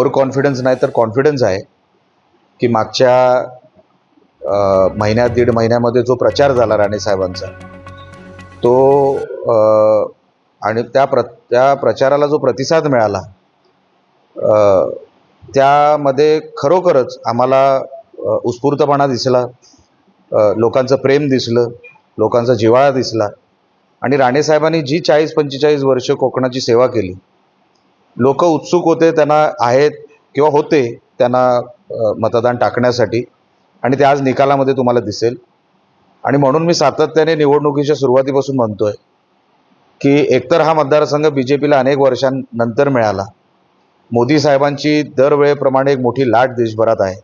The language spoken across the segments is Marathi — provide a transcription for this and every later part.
ओव्हर कॉन्फिडन्स नाही तर कॉन्फिडन्स आहे की मागच्या महिन्यात दीड महिन्यामध्ये जो प्रचार झाला राणेसाहेबांचा तो आणि त्या प्र त्या प्रचाराला जो प्रतिसाद मिळाला त्यामध्ये खरोखरच आम्हाला उत्स्फूर्तपणा दिसला लोकांचं प्रेम दिसलं लोकांचा जिव्हाळा दिसला आणि राणेसाहेबांनी जी चाळीस पंचेचाळीस वर्ष कोकणाची सेवा केली लोक उत्सुक होते त्यांना आहेत किंवा होते त्यांना मतदान टाकण्यासाठी. आणि ते आज निकालामध्ये तुम्हाला दिसेल. आणि म्हणून मी सातत्याने निवडणुकीच्या सुरुवातीपासून म्हणतो आहे की एकतर हा मतदारसंघ बी जे पीला अनेक वर्षांनंतर मिळाला. मोदी साहेबांची दरवेळेप्रमाणे एक मोठी लाट देशभरात आहे.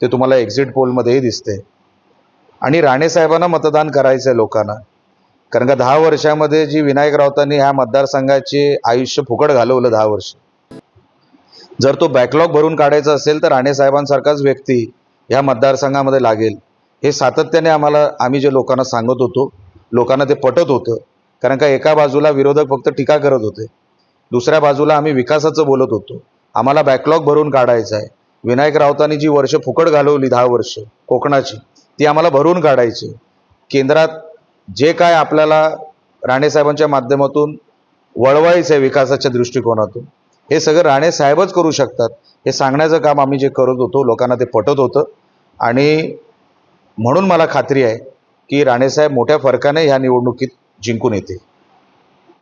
ते तुम्हाला एक्झिट पोलमध्येही दिसते. आणि राणेसाहेबांना मतदान करायचं आहे लोकांना. कारण का दहा वर्षामध्ये जी विनायक राऊतांनी ह्या मतदारसंघाचे आयुष्य फुकट घालवलं दहा वर्ष. जर तो बॅकलॉग भरून काढायचा असेल तर राणे साहेबांसारखाच व्यक्ती ह्या मतदारसंघामध्ये लागेल. हे सातत्याने आम्हाला आम्ही जे लोकांना सांगत होतो लोकांना ते पटत होतं. कारण का एका बाजूला विरोधक फक्त टीका करत होते. दुसऱ्या बाजूला आम्ही विकासाचं बोलत होतो. आम्हाला बॅकलॉग भरून काढायचं आहे. विनायक राऊतांनी जी वर्ष फुकट घालवली दहा वर्ष कोकणाची ती आम्हाला भरून काढायची. केंद्रात जे काय आपल्याला राणेसाहेबांच्या माध्यमातून वळवायचं आहे विकासाच्या दृष्टिकोनातून हे सगळं राणेसाहेबच करू शकतात. हे सांगण्याचं काम आम्ही जे करत होतो लोकांना ते पटत होतं. आणि म्हणून मला खात्री आहे की राणेसाहेब मोठ्या फरकाने ह्या निवडणुकीत जिंकून येतील.